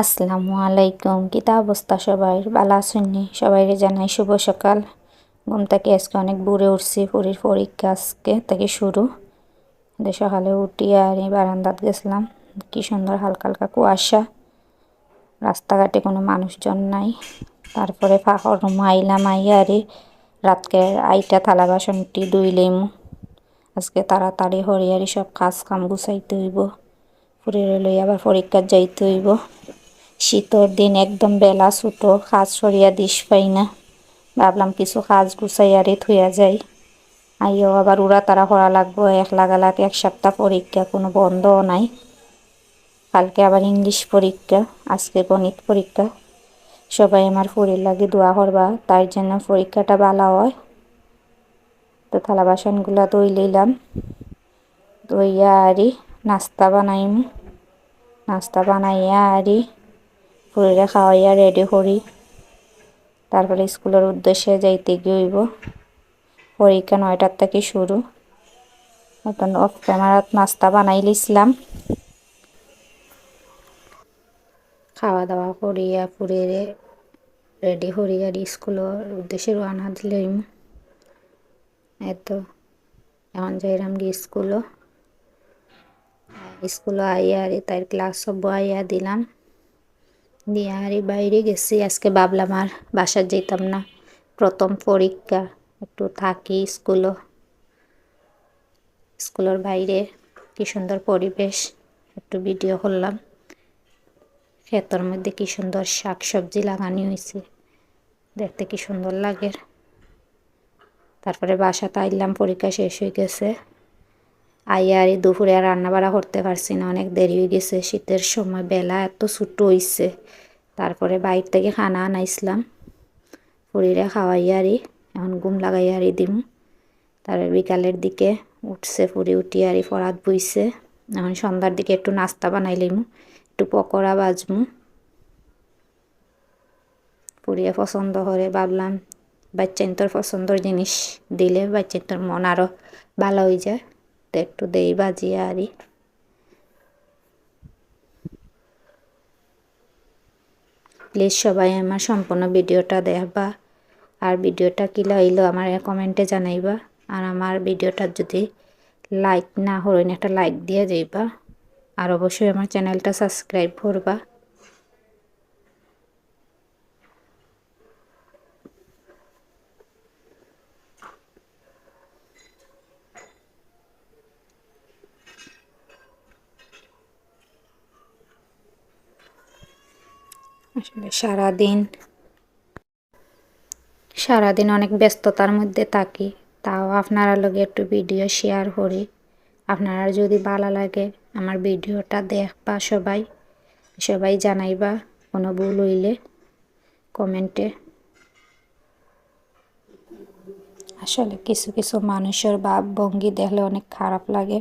আসসালামু আলাইকুম। কিতা অবস্থা সবাই? বালা শুননি সবাই জানাই শুভ সকাল। ঘুম থেকে আজকে অনেক বুড়ে উঠছি, পুরীর পরীক্ষা আজকে থেকে শুরু। সকালে উঠি আর এই বারান্দাত গেছিলাম। কি সুন্দর হালকা হালকা কুয়াশা। রাস্তাঘাটে কোনো মানুষজন নাই। তারপরে ফাঁকর আইলাম আইয়া আরে রাতকে আইটা থালা বাসনটি দুই ধুইলেম আজকে তাড়াতাড়ি হরিয়ারি সব কাজ কাম গুছাইতে হইব। ফুরিয়ে লই আবার পরীক্ষার যাইতে হইব। শীতর দিন একদম বেলা ছুটো কাজ সরিয়া দিস পাই না। ভাবলাম কিছু কাজ গুছাইয়ারে থুয়া যাই। আইও আবার উড়া তারা করা লাগবো এক লাগালাগ এক সপ্তাহ পরীক্ষা, কোনো বন্ধও নাই। কালকে আবার ইংলিশ পরীক্ষা, আজকে গণিত পরীক্ষা। সবাই আমার ফুরির লাগে দোয়া করবা তার জন্য পরীক্ষাটা ভালো হয়। তো থালা বাসনগুলা দই লইলাম। দইয়া আরি, নাস্তা বানাইম। নাস্তা বানাইয়া আরি ফুরিরে খাওয়াইয়া রেডি করি। তারপরে স্কুলের উদ্দেশ্যে যাইতে গিয়েইব পরীক্ষা নয়টার থেকে শুরু। এখন অফ ক্যামেরাত নাস্তা বানাই লিছিলাম। খাওয়া দাওয়া করিয়া ফুরিয়ে রেডি করি আর স্কুলের উদ্দেশ্যে রানা দিলাম। এত। এখন যাইলাম গিয়ে স্কুলও। স্কুলে আইয়া তার ক্লাস সব আইয়া দিলাম। দিয়ে আর বাইরে গেছি। আজকে ভাবলাম আর বাসার যেতাম না। প্রথম পরীক্ষা, একটু থাকি স্কুলও। স্কুলের বাইরে কি সুন্দর পরিবেশ, একটু ভিডিও করলাম। ক্ষেতর মধ্যে কি সুন্দর শাক সবজি লাগানি হয়েছে দেখতে কি সুন্দর লাগে। তারপরে বাসাতে আইলাম, পরীক্ষা শেষ হয়ে গেছে। আইয়া আর দুপুরে রান্না বাড়া করতে পারছি না, অনেক দেরি হয়ে গেছে, শীতের সময় বেলা এত ছোটো হইছে। তারপরে বাইর থেকে খানা আনাইছিলাম ফুরিরে খাওয়াইয়ারি এখন ঘুম লাগাইয়ারি দিম। তারপরে বিকালের দিকে উঠছে ফুরি উঠি আরি ফরাত বইছে। এখন সন্ধ্যার দিকে একটু নাস্তা বানাইলিম একটু পকোড়া বাজমু পুড়িয়ে পছন্দ করে ভাবলাম বাচ্চাইন্তর পছন্দর জিনিস দিলে বাচ্চাইন্তর মন আরও ভালো হয়ে যায়। তো একটু দেই বাজিয়ে আরি। প্লিজ সবাই আমার সম্পূর্ণ ভিডিওটা দেখবা। আর ভিডিওটা কি লাইলো আমার কমেন্টে জানাইবা। আর আমার ভিডিওটা যদি লাইক না হরেন একটা লাইক দিয়ে যাইবা। আর অবশ্যই আমার চ্যানেলটা সাবস্ক্রাইব করবা। আসলে সারাদিন সারাদিন অনেক ব্যস্ততার মধ্যে থাকি। তাও আপনারা লগে একটু ভিডিও শেয়ার করি। আপনারা যদি ভালো লাগে আমার ভিডিওটা দেখবা সবাই। সবাই জানাইবা কোনো ভুল হইলে কমেন্টে। আসলে কিছু কিছু মানুষের ভাব ভঙ্গি দেখলে অনেক খারাপ লাগে।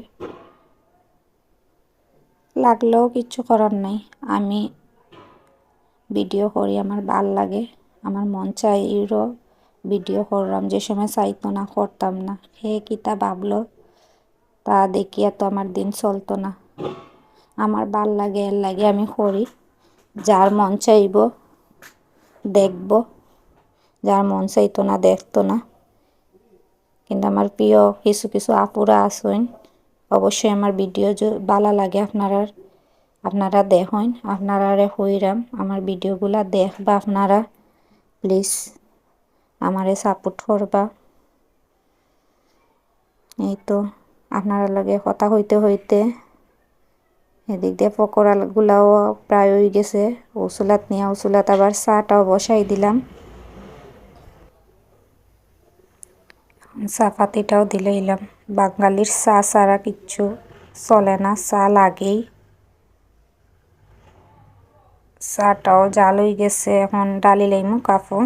লাগলেও কিছু করার নাই। আমি ভিডিও করি, আমার ভালো লাগে। আমার মন চাইরও ভিডিও করলাম। যে সময় চাইতো না, করতাম না। হে কিতা ভাবলো? তা দেখিয়া তো আমার দিন চলতো না। আমার ভালো লাগে, এর লাগে আমি করি। যার মন চাইব, দেখব। যার মন চাইতো না, দেখতো না। কিন্তু আমার প্রিয় কিছু কিছু আপুরা আসেন অবশ্যই আমার ভিডিও ভালো লাগে আপনারা আপনারা দেখেন, আপনারা হইরাম, আমার ভিডিওগুলা দেখবা আপনারা। প্লিজ আমারে সাপোর্ট করবা। এই তো, আপনারা লগে কথা হইতে হইতে এদিক দিয়ে পকোড়াগুলাও প্রায় হয়ে গেছে। উসুলাত নিয়ে উসুলাত আবার চাটাও বসাই দিলাম। চা পাতিটাও দিলে এলাম। বাঙালির চা ছাড়া কিচ্ছু চলে না, চা লাগেই। চাটাও জাল হয়ে গেছে, এখন ডালি লাইমু কাপু।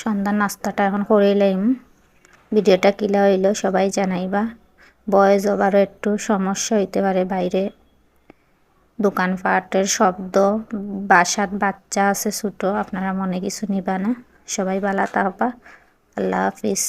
সন্ধ্যার নাস্তাটা এখন করে লাইম। ভিডিওটা কিলা হইল সবাই জানাইবা। বয়স আবারও একটু সমস্যা হইতে পারে বাইরে। দোকানপাটের শব্দ বাসাত বাচ্চা আছে ছোটো, আপনারা মনে কিছু নিবা না। সবাই বালা তাহবা আল্লাহ হাফিজ।